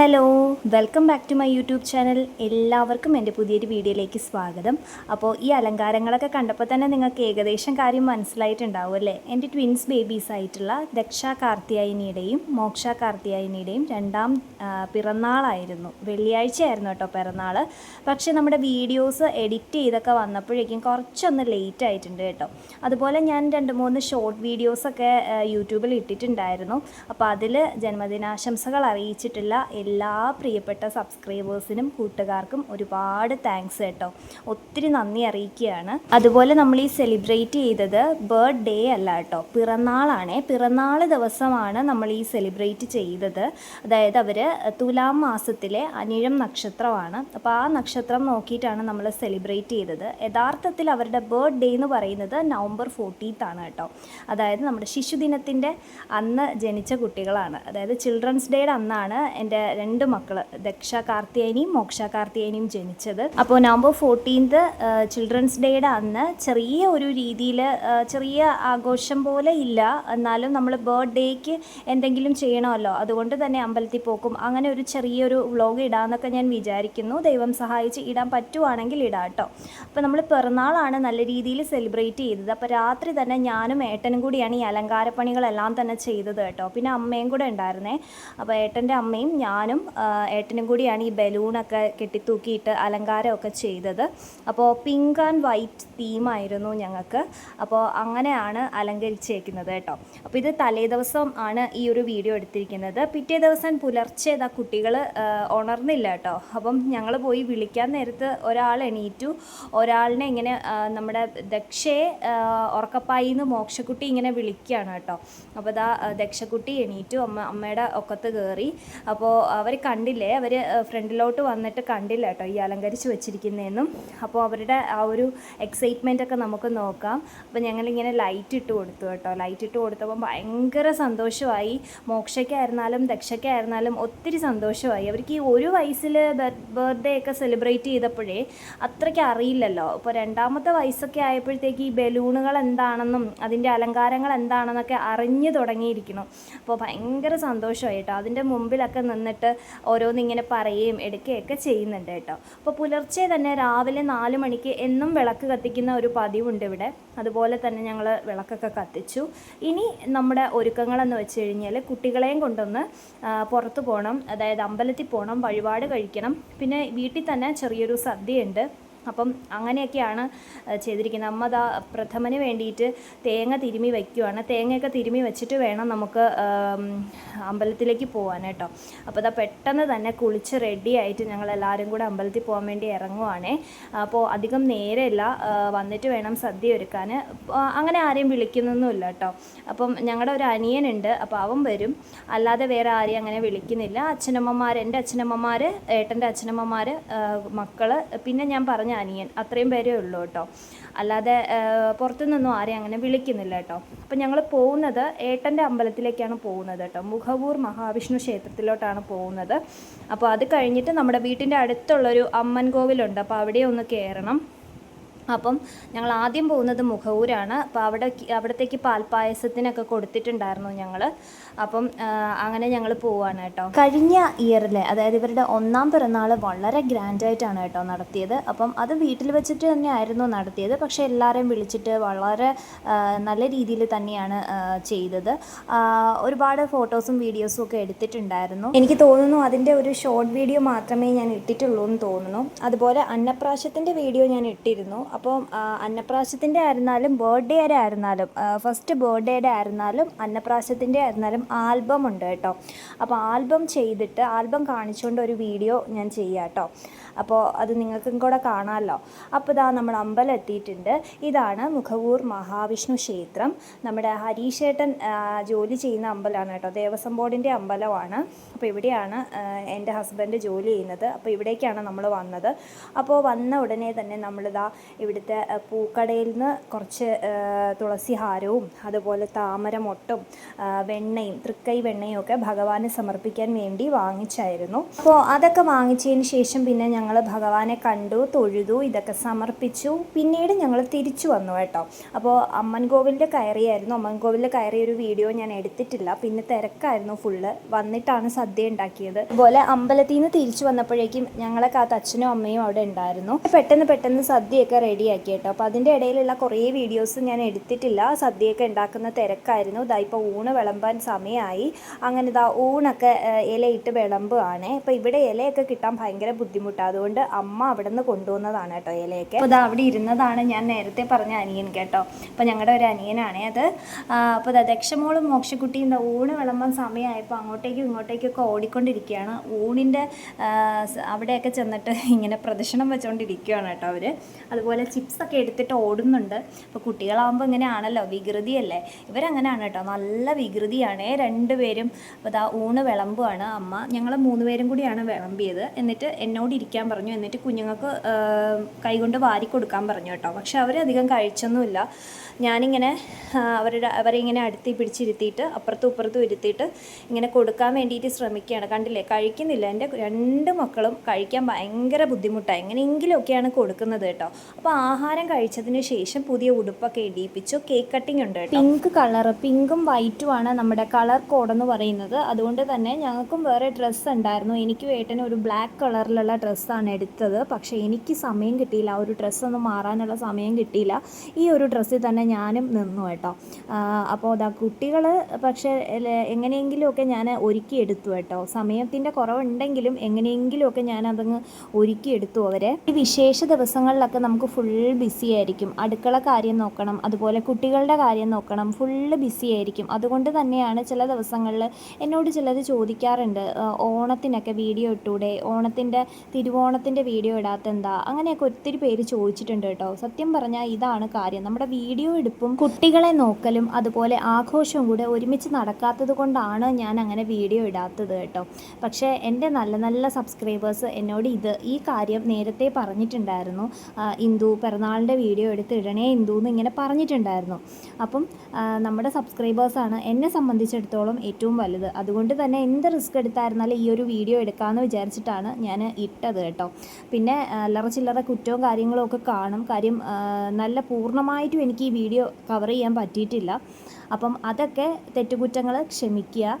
Hello welcome back to my YouTube channel. എല്ലാവർക്കും എന്റെ പുതിയൊരു വീഡിയോയിലേക്ക് സ്വാഗതം. അപ്പോൾ ഈ അലങ്കാരങ്ങളൊക്കെ കണ്ടപ്പോൾ തന്നെ നിങ്ങൾക്ക് ഏകദേശം കാര്യം മനസ്സിലായിട്ടുണ്ടാവും അല്ലേ? എന്റെ ട്വിൻസ് ബേബീസ് ആയിട്ടുള്ള ദക്ഷ കാർത്തിയായനിയുടെയും മോക്ഷ കാർത്തിയായനിയുടെയും രണ്ടാം പിറന്നാളായിരുന്നു. വെള്ളിയാഴ്ചയായിരുന്നു കേട്ടോ പിറന്നാൾ പക്ഷേ നമ്മുടെ വീഡിയോസ് എഡിറ്റ് ചെയ്തൊക്കെ വന്നപ്പോഴേക്കും കുറച്ചൊന്ന് ലേറ്റ് ആയിട്ടുണ്ട് കേട്ടോ. അതുപോലെ ഞാൻ രണ്ട് മൂന്ന് ഷോർട്ട് വീഡിയോസൊക്കെ യൂട്യൂബിൽ ഇട്ടിട്ടുണ്ടായിരുന്നു. അപ്പോൾ അതിൽ ജന്മദിനാശംസകൾ അറിയിച്ചിട്ടുള്ള എല്ലാ പ്രിയപ്പെട്ട സബ്സ്ക്രൈബേഴ്സിനും കൂട്ടുകാർക്കും ഒരുപാട് താങ്ക്സ് കേട്ടോ. ഒത്തിരി നന്ദി അറിയിക്കുകയാണ്. അതുപോലെ നമ്മൾ ഈ സെലിബ്രേറ്റ് ചെയ്തത് ബർത്ത്ഡേ അല്ല കേട്ടോ. പിറന്നാളാണേ. പിറന്നാൾ ദിവസമാണ് നമ്മൾ ഈ സെലിബ്രേറ്റ് ചെയ്തത്. അതായത് അവർ തുലാം മാസത്തിലെ അനിഴം നക്ഷത്രമാണ്. അപ്പോൾ ആ നക്ഷത്രം നോക്കിയിട്ടാണ് നമ്മൾ സെലിബ്രേറ്റ് ചെയ്തത്. യഥാർത്ഥത്തിൽ അവരുടെ ബർത്ത്ഡേ എന്ന് പറയുന്നത് നവംബർ ഫോർട്ടീത്ത് ആണ് കേട്ടോ. അതായത് നമ്മുടെ ശിശുദിനത്തിന്റെ അന്ന് ജനിച്ച കുട്ടികളാണ്. അതായത് ചിൽഡ്രൻസ് ഡേയുടെ അന്നാണ് എന്റെ രണ്ട് മക്കൾ ദക്ഷ കാർത്തിയാനിയും മോക്ഷ കാർത്തിയാനിയും ജനിച്ചത്. അപ്പോൾ നവംബർ ഫോർട്ടീൻത്ത് ചിൽഡ്രൻസ് ഡേയുടെ അന്ന് ചെറിയ ഒരു രീതിയിൽ ചെറിയ ആഘോഷം പോലെ ഇല്ല. എന്നാലും നമ്മൾ ബർത്ത്ഡേക്ക് എന്തെങ്കിലും ചെയ്യണമല്ലോ. അതുകൊണ്ട് തന്നെ അമ്പലത്തിൽ പോക്കും. അങ്ങനെ ഒരു ചെറിയൊരു വ്ളോഗ് ഇടാമെന്നൊക്കെ ഞാൻ വിചാരിക്കുന്നു. ദൈവം സഹായിച്ച് ഇടാൻ പറ്റുവാണെങ്കിൽ ഇടാം കേട്ടോ. അപ്പോൾ നമ്മൾ പിറന്നാളാണ് നല്ല രീതിയിൽ സെലിബ്രേറ്റ് ചെയ്തത്. അപ്പോൾ രാത്രി തന്നെ ഞാനും ഏട്ടനും കൂടിയാണ് ഈ അലങ്കാരപ്പണികളെല്ലാം തന്നെ ചെയ്തത് കേട്ടോ. പിന്നെ അമ്മയും കൂടെ ഉണ്ടായിരുന്നേ. അപ്പോൾ ഏട്ടന്റെ അമ്മയും ഞാനും ഏട്ടനും കൂടിയാണ് ഈ ബലൂണൊക്കെ കെട്ടിത്തൂക്കിയിട്ട് അലങ്കാരമൊക്കെ ചെയ്തത്. അപ്പോൾ പിങ്ക് ആൻഡ് വൈറ്റ് തീമായിരുന്നു ഞങ്ങൾക്ക്. അപ്പോൾ അങ്ങനെയാണ് അലങ്കരിച്ചേക്കുന്നത് കേട്ടോ. അപ്പോൾ ഇത് തലേ ദിവസം ആണ് ഈ ഒരു വീഡിയോ എടുത്തിരിക്കുന്നത്. പിറ്റേ ദിവസം പുലർച്ചെ ഇതാ കുട്ടികൾ ഉണർന്നില്ല കേട്ടോ. അപ്പം ഞങ്ങൾ പോയി വിളിക്കാൻ നേരത്ത് ഒരാൾ എണീറ്റു. ഒരാളിനെ ഇങ്ങനെ നമ്മുടെ ദക്ഷയെ ഉറക്കപ്പായി നിന്ന് മോക്ഷക്കുട്ടി ഇങ്ങനെ വിളിക്കുകയാണ് കേട്ടോ. അപ്പോൾ ഇതാ ദക്ഷക്കുട്ടി എണീറ്റു. അമ്മ അമ്മയുടെ ഒക്കത്ത് കയറി അപ്പോൾ അവർ കണ്ടില്ലേ? അവർ ഫ്രണ്ടിലോട്ട് വന്നിട്ട് കണ്ടില്ല കേട്ടോ ഈ അലങ്കരിച്ച് വെച്ചിരിക്കുന്നതെന്നും അപ്പോൾ അവരുടെ ആ ഒരു എക്സൈറ്റ്മെന്റ് ഒക്കെ നമുക്ക് നോക്കാം. അപ്പോൾ ഞങ്ങളിങ്ങനെ ലൈറ്റ് ഇട്ട് കൊടുത്തു കേട്ടോ. ലൈറ്റ് ഇട്ട് കൊടുത്തപ്പോൾ ഭയങ്കര സന്തോഷമായി. മോക്ഷയ്ക്കായിരുന്നാലും ദക്ഷയ്ക്കായിരുന്നാലും ഒത്തിരി സന്തോഷമായി. അവർക്ക് ഈ ഒരു വയസ്സിൽ ബർത്ത്ഡേ ഒക്കെ സെലിബ്രേറ്റ് ചെയ്തപ്പോഴേ അത്രയ്ക്ക് അറിയില്ലല്ലോ. ഇപ്പോൾ രണ്ടാമത്തെ വയസ്സൊക്കെ ആയപ്പോഴത്തേക്ക് ഈ ബലൂണുകൾ എന്താണെന്നും അതിന്റെ അലങ്കാരങ്ങൾ എന്താണെന്നൊക്കെ അറിഞ്ഞു തുടങ്ങിയിരിക്കണം അപ്പോൾ ഭയങ്കര സന്തോഷമായി കേട്ടോ. അതിന്റെ മുമ്പിലൊക്കെ നിന്നിട്ട് ഓരോന്നിങ്ങനെ പറയുകയും എടുക്കുകയൊക്കെ ചെയ്യുന്നുണ്ട് കേട്ടോ. അപ്പോൾ പുലർച്ചെ തന്നെ രാവിലെ നാല് മണിക്ക് എന്നും വിളക്ക് കത്തിക്കുന്ന ഒരു പതിവുണ്ട് ഇവിടെ. അതുപോലെ തന്നെ ഞങ്ങൾ വിളക്കൊക്കെ കത്തിച്ചു. ഇനി നമ്മുടെ ഒരുക്കങ്ങളെന്ന് വെച്ച് കഴിഞ്ഞാൽ കുട്ടികളെയും കൊണ്ടൊന്ന് പുറത്ത് പോകണം. അതായത് അമ്പലത്തിൽ പോകണം വഴിപാട് കഴിക്കണം. പിന്നെ വീട്ടിൽ തന്നെ ചെറിയൊരു സദ്യയുണ്ട്. അപ്പം അങ്ങനെയൊക്കെയാണ് ചെയ്തിരിക്കുന്നത്. അമ്മ ദാ പ്രഥമന് വേണ്ടിയിട്ട് തേങ്ങ തിരുമി വയ്ക്കുവാണ് തേങ്ങയൊക്കെ തിരുമി വെച്ചിട്ട് വേണം നമുക്ക് അമ്പലത്തിലേക്ക് പോകാൻ കേട്ടോ. അപ്പോൾ ഇതാ പെട്ടെന്ന് തന്നെ കുളിച്ച് റെഡി ആയിട്ട് ഞങ്ങൾ എല്ലാവരും കൂടെ അമ്പലത്തിൽ പോകാൻ വേണ്ടി ഇറങ്ങുവാണേ. അപ്പോൾ അധികം നേരമില്ല വന്നിട്ട് വേണം സദ്യ ഒരുക്കാൻ. അങ്ങനെ ആരെയും വിളിക്കുന്നൊന്നുമില്ല കേട്ടോ. അപ്പം ഞങ്ങളുടെ ഒരു അനിയനുണ്ട് അപ്പോൾ അവൻ വരും. അല്ലാതെ വേറെ ആരെയും അങ്ങനെ വിളിക്കുന്നില്ല. അച്ഛനമ്മമാർ എന്റെ അച്ഛനമ്മമാർ ഏട്ടന്റെ അച്ഛനമ്മമാർ മക്കൾ പിന്നെ ഞാൻ പറഞ്ഞ അനിയൻ അത്രയും പേരേ ഉള്ളൂ കേട്ടോ. അല്ലാതെ പുറത്തുനിന്നൊന്നും ആരെയും അങ്ങനെ വിളിക്കുന്നില്ല കേട്ടോ. അപ്പം ഞങ്ങൾ പോകുന്നത് ഏട്ടന്റെ അമ്പലത്തിലേക്കാണ് പോകുന്നത് കേട്ടോ. മുഖവൂർ മഹാവിഷ്ണു ക്ഷേത്രത്തിലോട്ടാണ് പോകുന്നത്. അപ്പോൾ അത് കഴിഞ്ഞിട്ട് നമ്മുടെ വീട്ടിന്റെ അടുത്തുള്ളൊരു അമ്മൻ കോവിലുണ്ട് അപ്പോൾ അവിടെ ഒന്ന് കയറണം അപ്പം ഞങ്ങൾ ആദ്യം പോകുന്നത് മുഖവൂരാണ്. അപ്പോൾ അവിടെ അവിടത്തേക്ക് പാൽപ്പായസത്തിനൊക്കെ കൊടുത്തിട്ടുണ്ടായിരുന്നു ഞങ്ങൾ അപ്പം അങ്ങനെ ഞങ്ങൾ പോവാണ് കേട്ടോ. കഴിഞ്ഞ ഇയറിൽ അതായത് ഇവരുടെ ഒന്നാം പിറന്നാൾ വളരെ ഗ്രാൻഡായിട്ടാണ് കേട്ടോ നടത്തിയത്. അപ്പം അത് വീട്ടിൽ വെച്ചിട്ട് തന്നെ ആയിരുന്നു നടത്തിയത്. പക്ഷേ എല്ലാവരെയും വിളിച്ചിട്ട് വളരെ നല്ല രീതിയിൽ തന്നെയാണ് ചെയ്തത്. ഒരുപാട് ഫോട്ടോസും വീഡിയോസും ഒക്കെ എടുത്തിട്ടുണ്ടായിരുന്നു. എനിക്ക് തോന്നുന്നു അതിന്റെ ഒരു ഷോർട്ട് വീഡിയോ മാത്രമേ ഞാൻ ഇട്ടിട്ടുള്ളൂ എന്ന് തോന്നുന്നു. അതുപോലെ അന്നപ്രാശത്തിന്റെ വീഡിയോ ഞാൻ ഇട്ടിരുന്നു. അപ്പം അന്നപ്രാശത്തിന്റെ ആയിരുന്നാലും ബർത്ത്ഡേയുടെ ആയിരുന്നാലും ഫസ്റ്റ് ബർത്ത്ഡേയുടെ ആയിരുന്നാലും അന്നപ്രാശത്തിന്റെ ആയിരുന്നാലും ആൽബം ഉണ്ട് കേട്ടോ. അപ്പോൾ ആൽബം ചെയ്തിട്ട് ആൽബം കാണിച്ചുകൊണ്ട് ഒരു വീഡിയോ ഞാൻ ചെയ്യാം കേട്ടോ. അപ്പോൾ അത് നിങ്ങൾക്കും കൂടെ കാണാമല്ലോ അപ്പോൾ ഇതാ നമ്മൾ അമ്പലം എത്തിയിട്ടുണ്ട്. ഇതാണ് മുഖവൂർ മഹാവിഷ്ണു ക്ഷേത്രം. നമ്മുടെ ഹരീഷേട്ടൻ ജോലി ചെയ്യുന്ന അമ്പലമാണ് കേട്ടോ. ദേവസ്വം ബോർഡിന്റെ അമ്പലമാണ്. അപ്പോൾ ഇവിടെയാണ് എന്റെ ഹസ്ബൻഡ് ജോലി ചെയ്യുന്നത്. അപ്പോൾ ഇവിടേക്കാണ് നമ്മൾ വന്നത്. അപ്പോൾ വന്ന ഉടനെ തന്നെ നമ്മളിതാ ഇവിടുത്തെ പൂക്കടയിൽ നിന്ന് കുറച്ച് തുളസി ഹാരവും അതുപോലെ താമര മൊട്ടും വെണ്ണയും തൃക്കൈ വെണ്ണയും ഒക്കെ ഭഗവാന് സമർപ്പിക്കാൻ വേണ്ടി വാങ്ങിച്ചായിരുന്നു. അപ്പോൾ അതൊക്കെ വാങ്ങിച്ചതിന് ശേഷം പിന്നെ ഞങ്ങൾ ഭഗവാനെ കണ്ടു തൊഴുതു ഇതൊക്കെ സമർപ്പിച്ചു. പിന്നീട് ഞങ്ങൾ തിരിച്ചു വന്നു കേട്ടോ. അപ്പോൾ അമ്മൻകോവിലിൽ കയറിയായിരുന്നു. അമ്മൻകോവിലിൽ കയറിയ ഒരു വീഡിയോ ഞാൻ എടുത്തിട്ടില്ല. പിന്നെ തിരക്കായിരുന്നു ഫുള്ള്. വന്നിട്ടാണ് സദ്യ ഉണ്ടാക്കിയത്. അതുപോലെ അമ്പലത്തിൽ നിന്ന് തിരിച്ചു വന്നപ്പോഴേക്കും ഞങ്ങളെ കാത്ത് അച്ഛനും അമ്മയും അവിടെ ഉണ്ടായിരുന്നു. പെട്ടെന്ന് പെട്ടെന്ന് സദ്യയൊക്കെ റെഡിയാക്കി കേട്ടോ അപ്പോൾ അതിന്റെ ഇടയിലുള്ള കുറേ വീഡിയോസ് ഞാൻ എടുത്തിട്ടില്ല. സദ്യയൊക്കെ ഉണ്ടാക്കുന്ന തിരക്കായിരുന്നു. ഇതാ ഇപ്പോൾ ഊണ് വിളമ്പാൻ സമയമായി. അങ്ങനെ ഇതാ ഊണൊക്കെ ഇലയിട്ട് വിളമ്പുകയാണ് അപ്പോൾ ഇവിടെ ഇലയൊക്കെ കിട്ടാൻ ഭയങ്കര ബുദ്ധിമുട്ടാണ് അതുകൊണ്ട് അമ്മ അവിടെ നിന്ന് കൊണ്ടുവന്നതാണ് കേട്ടോ ഇലയൊക്കെ. അപ്പോൾ ഇതാ അവിടെ ഇരുന്നതാണ് ഞാൻ നേരത്തെ പറഞ്ഞ അനിയൻ കേട്ടോ. അപ്പോൾ ഞങ്ങളുടെ ഒരു അനിയനാണേ അത്. അപ്പോൾ ഇതാ ദക്ഷമോളും മോക്ഷക്കുട്ടിയും ഇതാ ഊണ് വിളമ്പാൻ സമയമായപ്പോൾ അങ്ങോട്ടേക്കും ഇങ്ങോട്ടേക്കൊക്കെ ഓടിക്കൊണ്ടിരിക്കുകയാണ്. ഊണിന്റെ അവിടെയൊക്കെ ചെന്നിട്ട് ഇങ്ങനെ പ്രദക്ഷിണം വെച്ചുകൊണ്ടിരിക്കുകയാണ് കേട്ടോ അവർ അതുപോലെ ചിപ്സൊക്കെ എടുത്തിട്ട് ഓടുന്നുണ്ട്. അപ്പോൾ കുട്ടികളാകുമ്പോൾ ഇങ്ങനെയാണല്ലോ വികൃതിയല്ലേ? ഇവരങ്ങനെയാണ് കേട്ടോ നല്ല വികൃതിയാണ്. രണ്ടുപേരും അപ്പോൾ ഇതാ ഊണ് വിളമ്പുവാണ് അമ്മ. ഞങ്ങൾ മൂന്ന് പേരും കൂടിയാണ് വിളമ്പിയത്. എന്നിട്ട് എന്നോട് ഇരിക്കാൻ പറഞ്ഞു. എന്നിട്ട് കുഞ്ഞുങ്ങൾക്ക് കൈകൊണ്ട് വാരി കൊടുക്കാൻ പറഞ്ഞു കേട്ടോ. പക്ഷെ അവരധികം കഴിച്ചൊന്നുമില്ല. ഞാനിങ്ങനെ അവരുടെ അവരെ ഇങ്ങനെ അടുത്തി പിടിച്ചിരുത്തിയിട്ട് അപ്പുറത്തും ഇപ്പുറത്തും ഇരുത്തിയിട്ട് ഇങ്ങനെ കൊടുക്കാൻ വേണ്ടിയിട്ട് ശ്രമിക്കുകയാണ്. കണ്ടില്ലേ? കഴിക്കുന്നില്ല. എന്റെ രണ്ട് മക്കളും കഴിക്കാൻ ഭയങ്കര ബുദ്ധിമുട്ടാണ്. എങ്ങനെയെങ്കിലുമൊക്കെയാണ് കൊടുക്കുന്നത് കേട്ടോ. അപ്പോൾ ആഹാരം കഴിച്ചതിന് ശേഷം പുതിയ ഉടുപ്പൊക്കെ ഇടിയിപ്പിച്ചു. കേക്ക് കട്ടിംഗ് ഉണ്ട് പിങ്ക് കളർ പിങ്കും വൈറ്റുമാണ് നമ്മുടെ കളർ കോഡ് എന്ന് പറയുന്നത്. അതുകൊണ്ട് തന്നെ ഞങ്ങൾക്കും വേറെ ഡ്രസ്സ് ഉണ്ടായിരുന്നു. എനിക്ക് വേട്ടന് ഒരു ബ്ലാക്ക് കളറിലുള്ള ഡ്രസ്സാണ് എടുത്തത്. പക്ഷേ എനിക്ക് സമയം കിട്ടിയില്ല. ആ ഒരു ഡ്രസ്സൊന്നും മാറാനുള്ള സമയം കിട്ടിയില്ല. ഈ ഒരു ഡ്രസ്സിൽ തന്നെ ഞാനും നിന്നു കേട്ടോ. അപ്പോൾ അതാ കുട്ടികൾ പക്ഷേ എങ്ങനെയെങ്കിലുമൊക്കെ ഞാൻ ഒരുക്കിയെടുത്തു കേട്ടോ. സമയത്തിന്റെ കുറവുണ്ടെങ്കിലും എങ്ങനെയെങ്കിലുമൊക്കെ ഞാൻ അതങ്ങ് ഒരുക്കിയെടുത്തു അവരെ. ഈ വിശേഷ ദിവസങ്ങളിലൊക്കെ നമുക്ക് ഫുൾ ബിസി ആയിരിക്കും. അടുക്കള കാര്യം നോക്കണം അതുപോലെ കുട്ടികളുടെ കാര്യം നോക്കണം. ഫുള്ള് ബിസി ആയിരിക്കും. അതുകൊണ്ട് തന്നെയാണ് ചില ദിവസങ്ങളിൽ എന്നോട് ചിലത് ചോദിക്കാറുണ്ട് ഓണത്തിനൊക്കെ വീഡിയോ ഇട്ടൂടെ? ഓണത്തിന്റെ തിരുവോണത്തിന്റെ വീഡിയോ ഇടാത്ത എന്താ അങ്ങനെയൊക്കെ ഒത്തിരി പേര് ചോദിച്ചിട്ടുണ്ട് കേട്ടോ. സത്യം പറഞ്ഞാൽ ഇതാണ് കാര്യം. നമ്മുടെ വീഡിയോ എടുപ്പും കുട്ടികളെ നോക്കലും അതുപോലെ ആഘോഷവും കൂടെ ഒരുമിച്ച് നടക്കാത്തത് കൊണ്ടാണ് ഞാൻ അങ്ങനെ വീഡിയോ ഇടാത്തത് കേട്ടോ. പക്ഷേ എന്റെ നല്ല നല്ല സബ്സ്ക്രൈബേഴ്സ് എന്നോട് ഇത് ഈ കാര്യം നേരത്തെ പറഞ്ഞിട്ടുണ്ടായിരുന്നു. ഇന്ദു പിറന്നാളിന്റെ വീഡിയോ എടുത്ത് ഇടണേ ഇന്ദു എന്ന് ഇങ്ങനെ പറഞ്ഞിട്ടുണ്ടായിരുന്നു. അപ്പം നമ്മുടെ സബ്സ്ക്രൈബേഴ്സാണ് എന്നെ സംബന്ധിച്ചിടത്തോളം ഏറ്റവും വലുത്. അതുകൊണ്ട് തന്നെ എന്ത് റിസ്ക് എടുത്തായിരുന്നാലും ഈ ഒരു വീഡിയോ എടുക്കാമെന്ന് വിചാരിച്ചിട്ടാണ് ഞാൻ ഇട്ടത് കേട്ടോ. പിന്നെ ചില്ലറ കുറ്റവും കാര്യങ്ങളും ഒക്കെ കാണും. കാര്യം നല്ല പൂർണമായിട്ടും എനിക്ക് ഈ വീഡിയോ കവർ ചെയ്യാൻ പറ്റിയിട്ടില്ല. അപ്പം അതൊക്കെ തെറ്റുകുറ്റങ്ങൾ ക്ഷമിക്കുക.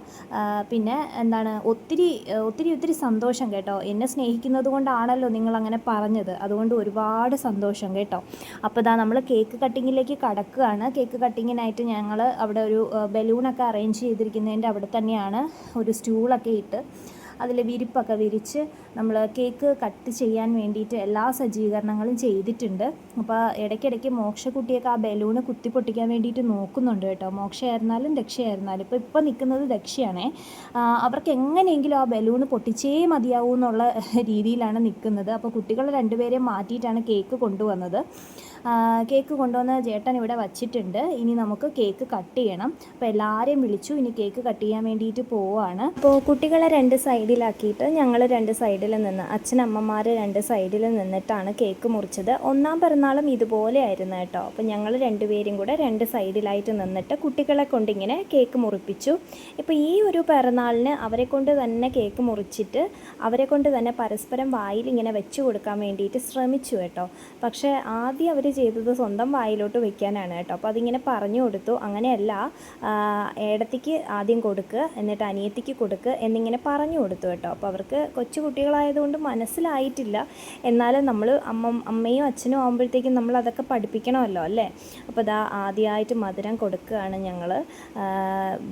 പിന്നെ എന്താണ് ഒത്തിരി ഒത്തിരി ഒത്തിരി സന്തോഷം കേട്ടോ. എന്നെ സ്നേഹിക്കുന്നത് കൊണ്ടാണല്ലോ നിങ്ങൾ അങ്ങനെ പറഞ്ഞത്. അതുകൊണ്ട് ഒരുപാട് സന്തോഷം കേട്ടോ. അപ്പോൾ ഇതാ നമ്മൾ കേക്ക് കട്ടിങ്ങിലേക്ക് കടക്കുകയാണ്. കേക്ക് കട്ടിങ്ങിനായിട്ട് ഞങ്ങൾ അവിടെ ഒരു ബലൂണൊക്കെ അറേഞ്ച് ചെയ്തിരിക്കുന്നതിന്റെ അവിടെ തന്നെയാണ് ഒരു സ്റ്റൂളൊക്കെ ഇട്ട് അതിൽ വിരിപ്പൊക്കെ വിരിച്ച് നമ്മൾ കേക്ക് കട്ട് ചെയ്യാൻ വേണ്ടിയിട്ട് എല്ലാ സജ്ജീകരണങ്ങളും ചെയ്തിട്ടുണ്ട്. അപ്പോൾ ഇടയ്ക്കിടയ്ക്ക് മോക്ഷക്കുട്ടിയൊക്കെ ആ ബലൂണ് കുത്തി പൊട്ടിക്കാൻ വേണ്ടിയിട്ട് നോക്കുന്നുണ്ട് കേട്ടോ. മോക്ഷയായിരുന്നാലും ദക്ഷയായിരുന്നാലും ഇപ്പോൾ ഇപ്പോൾ നിൽക്കുന്നത് ദക്ഷയാണേ അവർക്ക് എങ്ങനെയെങ്കിലും ആ ബലൂണ് പൊട്ടിച്ചേ മതിയാവൂ എന്നുള്ള രീതിയിലാണ് നിൽക്കുന്നത് അപ്പോൾ കുട്ടികൾ രണ്ടുപേരെയും മാറ്റിയിട്ടാണ് കേക്ക് കൊണ്ടുവന്നത്. കേക്ക് കൊണ്ടുവന്ന ചേട്ടൻ ഇവിടെ വച്ചിട്ടുണ്ട്. ഇനി നമുക്ക് കേക്ക് കട്ട് ചെയ്യണം. അപ്പോൾ എല്ലാവരെയും വിളിച്ചു. ഇനി കേക്ക് കട്ട് ചെയ്യാൻ വേണ്ടിയിട്ട് പോവാണ്. അപ്പോൾ കുട്ടികളെ രണ്ട് സൈഡിലാക്കിയിട്ട് ഞങ്ങൾ രണ്ട് സൈഡിൽ നിന്ന് അച്ഛനമ്മമാർ രണ്ട് സൈഡിൽ നിന്നിട്ടാണ് കേക്ക് മുറിച്ചത്. ഒന്നാം പിറന്നാളും ഇതുപോലെയായിരുന്നു കേട്ടോ. അപ്പോൾ ഞങ്ങൾ രണ്ടുപേരും കൂടെ രണ്ട് സൈഡിലായിട്ട് നിന്നിട്ട് കുട്ടികളെ കൊണ്ടിങ്ങനെ കേക്ക് മുറിപ്പിച്ചു. ഇപ്പോൾ ഈ ഒരു പിറന്നാളിന് അവരെ കൊണ്ട് തന്നെ കേക്ക് മുറിച്ചിട്ട് അവരെ കൊണ്ട് തന്നെ പരസ്പരം വായിൽ ഇങ്ങനെ വെച്ച് കൊടുക്കാൻ വേണ്ടിയിട്ട് ശ്രമിച്ചു കേട്ടോ. പക്ഷേ ആദ്യം അവർ ചെയ്തത് സ്വന്തം വായിലോട്ട് വെക്കാനാണ് കേട്ടോ. അപ്പോൾ അതിങ്ങനെ പറഞ്ഞു കൊടുത്തു. അങ്ങനെയല്ല ഏടത്തിക്ക് ആദ്യം കൊടുക്കുക എന്നിട്ട് അനിയത്തിക്ക് കൊടുക്കുക എന്നിങ്ങനെ പറഞ്ഞു കൊടുത്തു. കേട്ടോ. അപ്പോൾ അവർക്ക് കൊച്ചു കുട്ടികളായതുകൊണ്ട് മനസ്സിലായിട്ടില്ല. എന്നാലും നമ്മൾ അമ്മ അമ്മയും അച്ഛനും ആകുമ്പോഴത്തേക്കും നമ്മൾ അതൊക്കെ പഠിപ്പിക്കണമല്ലോ അല്ലേ? അപ്പോൾ ഇതാ ആദ്യമായിട്ട് മധുരം കൊടുക്കുകയാണ് ഞങ്ങൾ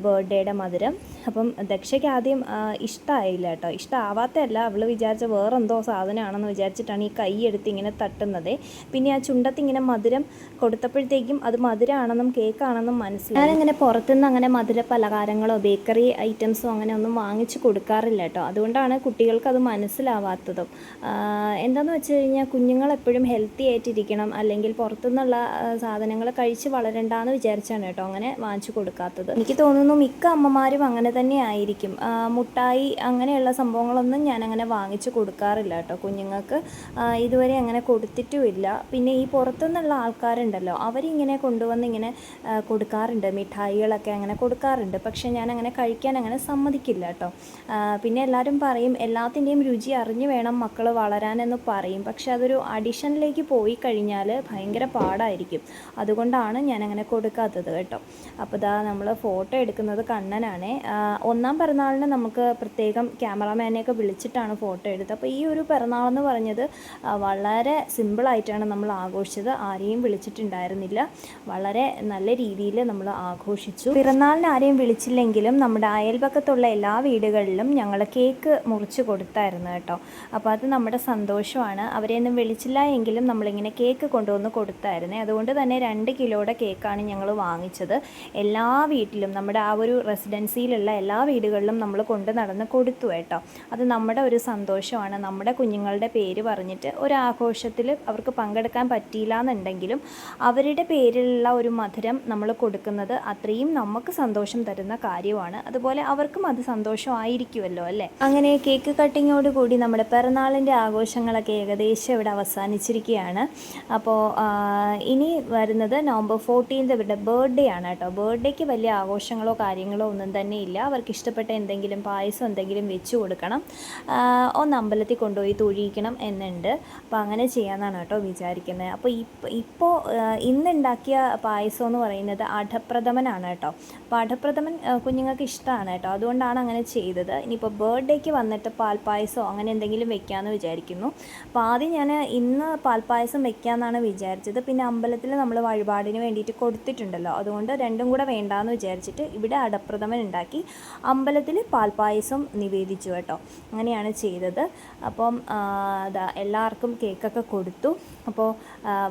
ബർത്ത്ഡേയുടെ മധുരം. അപ്പം ദക്ഷയ്ക്ക് ആദ്യം ഇഷ്ടമായില്ല കേട്ടോ. ഇഷ്ടമാവാത്തതല്ല അവൾ വിചാരിച്ച വേറെന്തോ സാധനമാണെന്ന് വിചാരിച്ചിട്ടാണ് ഈ കൈ എടുത്ത് ഇങ്ങനെ തട്ടുന്നത്. പിന്നെ ആ ചുണ്ടത്ത് ഇങ്ങനെ മധുരം കൊടുത്തപ്പോഴത്തേക്കും അത് മധുരമാണെന്നും കേക്കാണെന്നും മനസ്സിലായി. ഞാനങ്ങനെ പുറത്തുനിന്ന് അങ്ങനെ മധുര പലഹാരങ്ങളോ ബേക്കറി ഐറ്റംസോ അങ്ങനെ ഒന്നും വാങ്ങിച്ചു കൊടുക്കാറില്ല കേട്ടോ. അതുകൊണ്ടാണ് കുട്ടികൾക്ക് അത് മനസ്സിലാവാത്തതും എന്താണെന്ന് വെച്ച് കഴിഞ്ഞാൽ കുഞ്ഞുങ്ങൾ എപ്പോഴും ഹെൽത്തി ആയിട്ടിരിക്കണം അല്ലെങ്കിൽ പുറത്തുനിന്നുള്ള സാധനങ്ങൾ കഴിച്ച് വളരണ്ടെന്ന് വിചാരിച്ചാണ് കേട്ടോ അങ്ങനെ വാങ്ങിച്ചു കൊടുക്കാത്തത്. എനിക്ക് തോന്നുന്നു മിക്ക അമ്മമാരും അങ്ങനെ തന്നെ ആയിരിക്കും. മുട്ടായി അങ്ങനെയുള്ള സംഭവങ്ങളൊന്നും ഞാൻ അങ്ങനെ വാങ്ങിച്ചു കൊടുക്കാറില്ല കേട്ടോ കുഞ്ഞുങ്ങൾക്ക്. ഇതുവരെ അങ്ങനെ കൊടുത്തിട്ടുമില്ല. പിന്നെ ഈ പുറത്ത് പുറത്തുനിന്നുള്ള ആൾക്കാരുണ്ടല്ലോ അവരിങ്ങനെ കൊണ്ടുവന്ന് ഇങ്ങനെ കൊടുക്കാറുണ്ട്. മിഠായികളൊക്കെ അങ്ങനെ കൊടുക്കാറുണ്ട്. പക്ഷേ ഞാൻ അങ്ങനെ കഴിക്കാൻ അങ്ങനെ സമ്മതിക്കില്ല കേട്ടോ. പിന്നെ എല്ലാവരും പറയും എല്ലാത്തിന്റെയും രുചി അറിഞ്ഞു വേണം മക്കൾ വളരാനെന്ന് പറയും. പക്ഷെ അതൊരു അഡിഷനിലേക്ക് പോയി കഴിഞ്ഞാൽ ഭയങ്കര പാടായിരിക്കും. അതുകൊണ്ടാണ് ഞാൻ അങ്ങനെ കൊടുക്കാത്തത് കേട്ടോ. അപ്പോൾ ഇതാ നമ്മൾ ഫോട്ടോ എടുക്കുന്നത് കണ്ണനാണ്. ഒന്നാം പിറന്നാളിന് നമുക്ക് പ്രത്യേകം ക്യാമറാമാനെയൊക്കെ വിളിച്ചിട്ടാണ് ഫോട്ടോ എടുത്തത്. അപ്പോൾ ഈ ഒരു പിറന്നാളെന്ന് പറഞ്ഞത് വളരെ സിമ്പിളായിട്ടാണ് നമ്മൾ ആഘോഷിച്ചത്. ആരെയും വിളിച്ചിട്ടുണ്ടായിരുന്നില്ല. വളരെ നല്ല രീതിയിൽ നമ്മൾ ആഘോഷിച്ചു. പിറന്നാളിന് ആരെയും വിളിച്ചില്ലെങ്കിലും നമ്മുടെ അയൽപക്കത്തുള്ള എല്ലാ വീടുകളിലും ഞങ്ങൾ കേക്ക് മുറിച്ച് കൊടുത്തായിരുന്നു കേട്ടോ. അപ്പോൾ അത് നമ്മുടെ സന്തോഷമാണ്. അവരെയൊന്നും വിളിച്ചില്ല എങ്കിലും നമ്മളിങ്ങനെ കേക്ക് കൊണ്ടുവന്ന് കൊടുത്തായിരുന്നേ. അതുകൊണ്ട് തന്നെ രണ്ട് കിലോയുടെ കേക്കാണ് ഞങ്ങൾ വാങ്ങിച്ചത്. എല്ലാ വീട്ടിലും നമ്മുടെ ആ ഒരു റെസിഡൻസിയിലുള്ള എല്ലാ വീടുകളിലും നമ്മൾ കൊണ്ട് നടന്ന് കൊടുത്തു കേട്ടോ. അത് നമ്മുടെ ഒരു സന്തോഷമാണ്. നമ്മുടെ കുഞ്ഞുങ്ങളുടെ പേര് പറഞ്ഞിട്ട് ഒരു ആഘോഷത്തിൽ അവർക്ക് പങ്കെടുക്കാൻ പറ്റിയില്ല എന്നുണ്ടെങ്കിലും അവരുടെ പേരിലുള്ള ഒരു മധുരം നമ്മൾ കൊടുക്കുന്നത് അത്രയും നമുക്ക് സന്തോഷം തരുന്ന കാര്യമാണ്. അതുപോലെ അവർക്കും അത് സന്തോഷമായിരിക്കുമല്ലോ അല്ലേ? അങ്ങനെ കേക്ക് കട്ടിങ്ങോട് കൂടി നമ്മുടെ പിറന്നാളിന്റെ ആഘോഷങ്ങളൊക്കെ ഏകദേശം ഇവിടെ അവസാനിച്ചിരിക്കുകയാണ്. അപ്പോൾ ഇനി വരുന്നത് നവംബർ ഫോർട്ടീൻത് ഇവരുടെ ബർത്ത്ഡേ ആണ് കേട്ടോ. ബർത്ത്ഡേക്ക് വലിയ ആഘോഷങ്ങളോ കാര്യങ്ങളോ ഒന്നും തന്നെ ഇല്ല. അവർക്ക് ഇഷ്ടപ്പെട്ട എന്തെങ്കിലും പായസം എന്തെങ്കിലും വെച്ച് കൊടുക്കണം. ഒന്ന് അമ്പലത്തിൽ കൊണ്ടുപോയി തൊഴിയിക്കണം എന്നുണ്ട്. അപ്പോൾ അങ്ങനെ ചെയ്യാമെന്നാണ് കേട്ടോ വിചാരിക്കുന്നത്. അപ്പോൾ ഇപ്പോൾ ഇപ്പോൾ ഇന്നുണ്ടാക്കിയ പായസം എന്ന് പറയുന്നത് അടപ്രഥമനാണ് കേട്ടോ. അപ്പോൾ അടപ്രഥമൻ കുഞ്ഞുങ്ങൾക്ക് ഇഷ്ടമാണ് കേട്ടോ. അതുകൊണ്ടാണ് അങ്ങനെ ചെയ്തത്. ഇനിയിപ്പോൾ ബർത്ത്ഡേക്ക് വന്നിട്ട് പാൽപ്പായസമോ അങ്ങനെ എന്തെങ്കിലും വെക്കാമെന്ന് വിചാരിക്കുന്നു. അപ്പോൾ ആദ്യം ഞാൻ ഇന്ന് പാൽപ്പായസം വെക്കാമെന്നാണ് വിചാരിച്ചത്. പിന്നെ അമ്പലത്തിൽ നമ്മൾ വഴിപാടിന് വേണ്ടിയിട്ട് കൊടുത്തിട്ടുണ്ടല്ലോ. അതുകൊണ്ട് രണ്ടും കൂടെ വേണ്ടാന്ന് വിചാരിച്ചിട്ട് ഇവിടെ അടപ്രഥമൻ ഉണ്ടാക്കി അമ്പലത്തിൽ പാൽപ്പായസം നിവേദിച്ചു കേട്ടോ. അങ്ങനെയാണ് ചെയ്തത്. അപ്പം എല്ലാവർക്കും കേക്കൊക്കെ കൊടുത്തു. അപ്പോൾ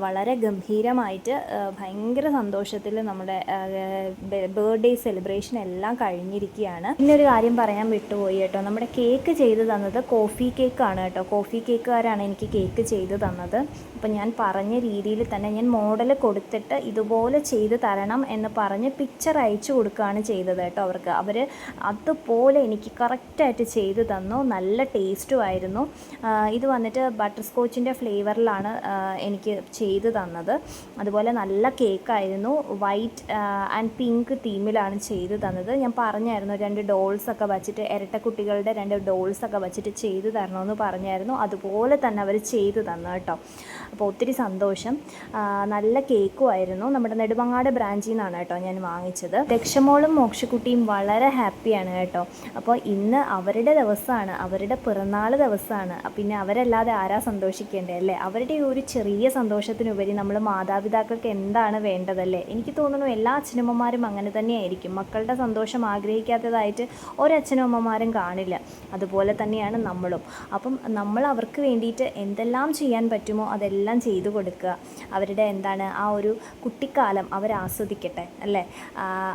വളരെ ഗംഭീരമായിട്ട് ഭയങ്കര സന്തോഷത്തിൽ നമ്മുടെ ബർത്ത്ഡേ സെലിബ്രേഷൻ എല്ലാം കഴിഞ്ഞിരിക്കുകയാണ്. ഇന്നൊരു കാര്യം പറയാൻ വിട്ടുപോയി കേട്ടോ. നമ്മുടെ കേക്ക് ചെയ്ത് തന്നത് കോഫി കേക്ക് ആണ് കേട്ടോ. കോഫി കേക്കുകാരാണ് എനിക്ക് കേക്ക് ചെയ്ത് തന്നത്. അപ്പോൾ ഞാൻ പറഞ്ഞ രീതിയിൽ തന്നെ ഞാൻ മോഡൽ കൊടുത്തിട്ട് ഇതുപോലെ ചെയ്ത് തരണം എന്ന് പറഞ്ഞ് പിക്ചർ അയച്ചു കൊടുക്കുകയാണ് ചെയ്തത് കേട്ടോ അവർക്ക്. അവർ അതുപോലെ എനിക്ക് കറക്റ്റായിട്ട് ചെയ്ത് തന്നു. നല്ല ടേസ്റ്റും ആയിരുന്നു. ഇത് വന്നിട്ട് ബട്ടർ സ്കോച്ചിന്റെ ഫ്ലേവറിലാണ് എനിക്ക് ചെയ്ത് തന്നത്. അതുപോലെ നല്ല കേക്കായിരുന്നു. വൈറ്റ് ആൻഡ് പിങ്ക് തീമിലാണ് ചെയ്ത് തന്നത്. ഞാൻ പറഞ്ഞായിരുന്നു രണ്ട് ഡോൾസൊക്കെ വച്ചിട്ട് ഇരട്ട കുട്ടികളുടെ രണ്ട് ഡോൾസൊക്കെ വച്ചിട്ട് ചെയ്ത് തരണമെന്ന് പറഞ്ഞായിരുന്നു. അതുപോലെ തന്നെ അവർ ചെയ്ത് തന്നു കേട്ടോ. അപ്പോൾ ഒത്തിരി സന്തോഷം. നല്ല കേക്കും ആയിരുന്നു. നമ്മുടെ നെടുമങ്ങാട് ബ്രാഞ്ചിൽ നിന്നാണ് കേട്ടോ ഞാൻ വാങ്ങിച്ചത്. ദക്ഷമോളും മോക്ഷക്കുട്ടിയും വളരെ ഹാപ്പിയാണ് കേട്ടോ. അപ്പോൾ ഇന്ന് അവരുടെ ദിവസമാണ് അവരുടെ പിറന്നാൾ ദിവസമാണ്. പിന്നെ അവരല്ലാതെ ആരാ സന്തോഷിക്കേണ്ടത് അല്ലേ? അവരുടെ ഒരു ചെറിയ സന്തോഷത്തിനുപരി നമ്മൾ മാതാപിതാക്കൾക്ക് എന്താണ് വേണ്ടതല്ലേ? എനിക്ക് തോന്നുന്നു എല്ലാ അച്ഛനമ്മമാരും അങ്ങനെ തന്നെയായിരിക്കും. മക്കളുടെ സന്തോഷം ആഗ്രഹിക്കാത്തതായിട്ട് ഒരച്ഛനും അമ്മമാരും കാണില്ല. അതുപോലെ തന്നെയാണ് നമ്മളും. അപ്പം നമ്മൾ അവർക്ക് വേണ്ടിയിട്ട് എന്തെല്ലാം ചെയ്യാൻ പറ്റുമോ അതെല്ലാം ചെയ്തു കൊടുക്കുക. അവരുടെ എന്താണ് ആ ഒരു കുട്ടിക്കാലം അവർ ആസ്വദിക്കട്ടെ അല്ലേ?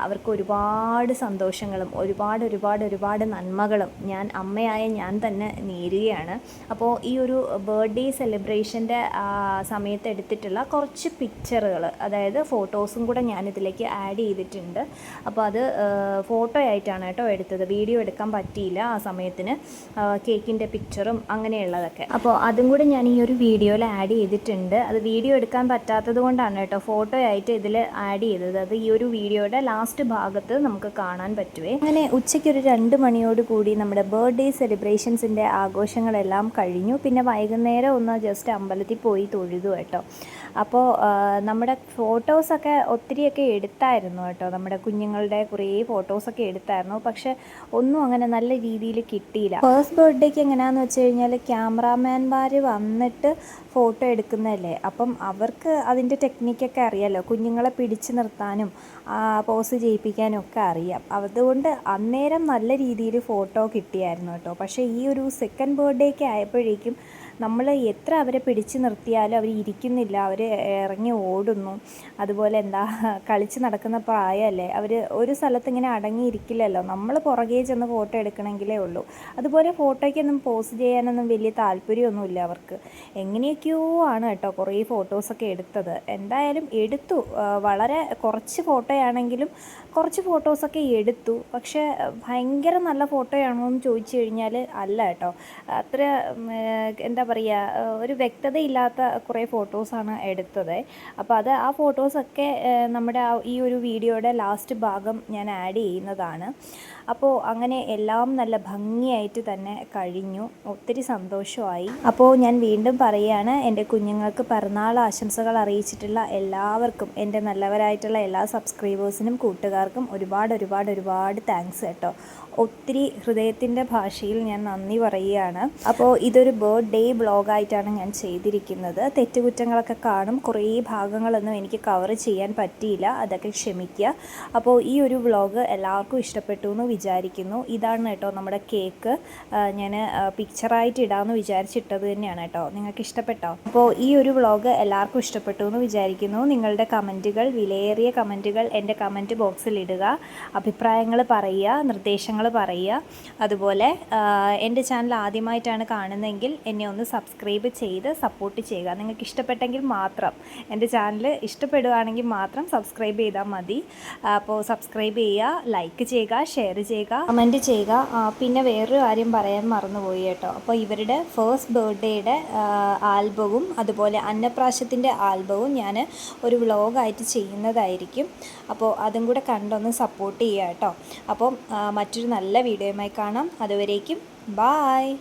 അവർക്ക് ഒരുപാട് സന്തോഷങ്ങളും ഒരുപാട് ഒരുപാട് ഒരുപാട് നന്മകളും ഞാൻ അമ്മയായ ഞാൻ തന്നെ നേരുകയാണ്. അപ്പോൾ ഈ ഒരു ബർത്ത്ഡേ സെലിബ്രേഷന്റെ സമയത്ത് എടുത്തിട്ടുള്ള കുറച്ച് പിക്ചറുകൾ അതായത് ഫോട്ടോസും കൂടെ ഞാനിതിലേക്ക് ആഡ് ചെയ്തിട്ടുണ്ട്. അപ്പോൾ അത് ഫോട്ടോ ആയിട്ടാണ് കേട്ടോ എടുത്തത്. വീഡിയോ എടുക്കാൻ പറ്റിയില്ല ആ സമയത്തിന്. കേക്കിന്റെ പിക്ചറും അങ്ങനെയുള്ളതൊക്കെ. അപ്പോൾ അതും കൂടെ ഞാൻ ഈ ഒരു വീഡിയോയിൽ ആഡ് ചെയ്തിട്ടുണ്ട്. അത് വീഡിയോ എടുക്കാൻ പറ്റാത്തത് കൊണ്ടാണ് കേട്ടോ ഫോട്ടോ ആയിട്ട് ഇതിൽ ആഡ് ചെയ്തത്. അത് ഈ ഒരു വീഡിയോയുടെ ലാസ്റ്റ് ഭാഗത്ത് നമുക്ക് കാണാൻ പറ്റുവേ. അങ്ങനെ ഉച്ചയ്ക്ക് ഒരു രണ്ട് മണിയോട് കൂടി നമ്മുടെ ബർത്ത്ഡേ സെലിബ്രേഷൻസിന്റെ ആഘോഷങ്ങളെല്ലാം കഴിഞ്ഞു. പിന്നെ വൈകുന്നേരം ഒന്ന് ജസ്റ്റ് അമ്പലത്തിൽ പോയി തൊഴുതു കേട്ടോ. അപ്പോൾ നമ്മുടെ ഫോട്ടോസൊക്കെ ഒത്തിരിയൊക്കെ എടുത്തായിരുന്നു കേട്ടോ. നമ്മുടെ കുഞ്ഞുങ്ങളുടെ കുറേ ഫോട്ടോസൊക്കെ എടുത്തായിരുന്നു. പക്ഷെ ഒന്നും അങ്ങനെ നല്ല രീതിയിൽ കിട്ടിയില്ല. ഫേസ്റ്റ് ബർത്ത്ഡേക്ക് എങ്ങനെയാണെന്ന് വെച്ച് കഴിഞ്ഞാൽ ക്യാമറാമാൻമാർ വന്നിട്ട് ഫോട്ടോ എടുക്കുന്നതല്ലേ? അപ്പം അവർക്ക് അതിന്റെ ടെക്നിക്കൊക്കെ അറിയാമല്ലോ കുഞ്ഞുങ്ങളെ പിടിച്ചു നിർത്താനും പോസ് ചെയ്യിപ്പിക്കാനും ഒക്കെ അറിയാം. അതുകൊണ്ട് അന്നേരം നല്ല രീതിയിൽ ഫോട്ടോ കിട്ടിയായിരുന്നു കേട്ടോ. പക്ഷേ ഈ ഒരു സെക്കൻഡ് ബർത്ത്ഡേക്ക് ആയപ്പോഴേക്കും നമ്മൾ എത്ര അവരെ പിടിച്ചു നിർത്തിയാലും അവർ ഇരിക്കുന്നില്ല അവർ ഇറങ്ങി ഓടുന്നു. അതുപോലെ എന്താ കളിച്ച് നടക്കുന്ന പ്രായമല്ലേ അവർ ഒരു സ്ഥലത്ത് ഇങ്ങനെ അടങ്ങിയിരിക്കില്ലല്ലോ. നമ്മൾ പുറകെ ചെന്ന് ഫോട്ടോ എടുക്കണമെങ്കിലേ ഉള്ളൂ. അതുപോലെ ഫോട്ടോയ്ക്കൊന്നും പോസ്റ്റ് ചെയ്യാനൊന്നും വലിയ താല്പര്യമൊന്നുമില്ല അവർക്ക്. എങ്ങനെയൊക്കെയോ ആണ് കേട്ടോ കുറേ ഫോട്ടോസൊക്കെ എടുത്തത്. എന്തായാലും എടുത്തു. വളരെ കുറച്ച് ഫോട്ടോയാണെങ്കിലും കുറച്ച് ഫോട്ടോസൊക്കെ എടുത്തു. പക്ഷേ ഭയങ്കര നല്ല ഫോട്ടോയാണോ എന്ന് ചോദിച്ചു കഴിഞ്ഞാൽ അല്ല കേട്ടോ. അത്ര എന്താ പറയുക ഒരു വ്യക്തതയില്ലാത്ത കുറേ ഫോട്ടോസാണ് എടുത്തത്. അപ്പോൾ അത് ആ ഫോട്ടോസൊക്കെ നമ്മുടെ ഈ ഒരു വീഡിയോയുടെ ലാസ്റ്റ് ഭാഗം ഞാൻ ആഡ് ചെയ്യുന്നതാണ്. അപ്പോൾ അങ്ങനെ എല്ലാം നല്ല ഭംഗിയായിട്ട് തന്നെ കഴിഞ്ഞു. ഒത്തിരി സന്തോഷമായി. അപ്പോൾ ഞാൻ വീണ്ടും പറയുകയാണ് എന്റെ കുഞ്ഞുങ്ങൾക്ക് പിറന്നാൾ ആശംസകൾ അറിയിച്ചിട്ടുള്ള എല്ലാവർക്കും എന്റെ നല്ലവരായിട്ടുള്ള എല്ലാ സബ്സ്ക്രൈബേഴ്സിനും കൂട്ടുകാർക്കും ഒരുപാട് ഒരുപാട് ഒരുപാട് താങ്ക്സ് കേട്ടോ. ഒത്തിരി ഹൃദയത്തിന്റെ ഭാഷയിൽ ഞാൻ നന്ദി പറയുകയാണ്. അപ്പോൾ ഇതൊരു ബർത്ത്ഡേ ബ്ലോഗായിട്ടാണ് ഞാൻ ചെയ്തിരിക്കുന്നത്. തെറ്റുകുറ്റങ്ങളൊക്കെ കാണും. കുറേ ഭാഗങ്ങളൊന്നും എനിക്ക് കവർ ചെയ്യാൻ പറ്റിയില്ല. അതൊക്കെ ക്ഷമിക്കുക. അപ്പോൾ ഈ ഒരു വ്ളോഗ് എല്ലാവർക്കും ഇഷ്ടപ്പെട്ടു എന്ന് വിചാരിക്കുന്നു. ഇതാണ് കേട്ടോ നമ്മുടെ കേക്ക്. ഞാൻ പിക്ചറായിട്ട് ഇടാമെന്ന് വിചാരിച്ചിട്ടത് തന്നെയാണ് കേട്ടോ. നിങ്ങൾക്ക് ഇഷ്ടപ്പെട്ടോ? അപ്പോൾ ഈ ഒരു വ്ളോഗ് എല്ലാവർക്കും ഇഷ്ടപ്പെട്ടു എന്ന് വിചാരിക്കുന്നു. നിങ്ങളുടെ കമന്റുകൾ വിലയേറിയ കമന്റുകൾ എന്റെ കമന്റ് ബോക്സിൽ ഇടുക. അഭിപ്രായങ്ങൾ പറയുക. നിർദ്ദേശങ്ങൾ പറയുക. അതുപോലെ എന്റെ ചാനൽ ആദ്യമായിട്ടാണ് കാണുന്നതെങ്കിൽ എന്നെ ഒന്ന് സബ്സ്ക്രൈബ് ചെയ്ത് സപ്പോർട്ട് ചെയ്യുക. നിങ്ങൾക്ക് ഇഷ്ടപ്പെട്ടെങ്കിൽ മാത്രം എന്റെ ചാനൽ ഇഷ്ടപ്പെടുകയാണെങ്കിൽ മാത്രം സബ്സ്ക്രൈബ് ചെയ്താൽ മതി. അപ്പോൾ സബ്സ്ക്രൈബ് ചെയ്യുക ലൈക്ക് ചെയ്യുക ഷെയർ ചെയ്യുക കമന്റ് ചെയ്യുക. പിന്നെ വേറൊരു കാര്യം പറയാൻ മറന്നുപോയി കേട്ടോ. അപ്പോൾ ഇവരുടെ ഫേസ്റ്റ് ബർത്ത്ഡേയുടെ ആൽബവും അതുപോലെ അന്നപ്രാശത്തിന്റെ ആൽബവും ഞാൻ ഒരു വ്ളോഗായിട്ട് ചെയ്യുന്നതായിരിക്കും. അപ്പോൾ അതും കൂടെ കണ്ടൊന്ന് സപ്പോർട്ട് ചെയ്യുക കേട്ടോ. അപ്പം ആ, നല്ല വീഡിയോയുമായി കാണാം. അതുവരേക്കും ബായ്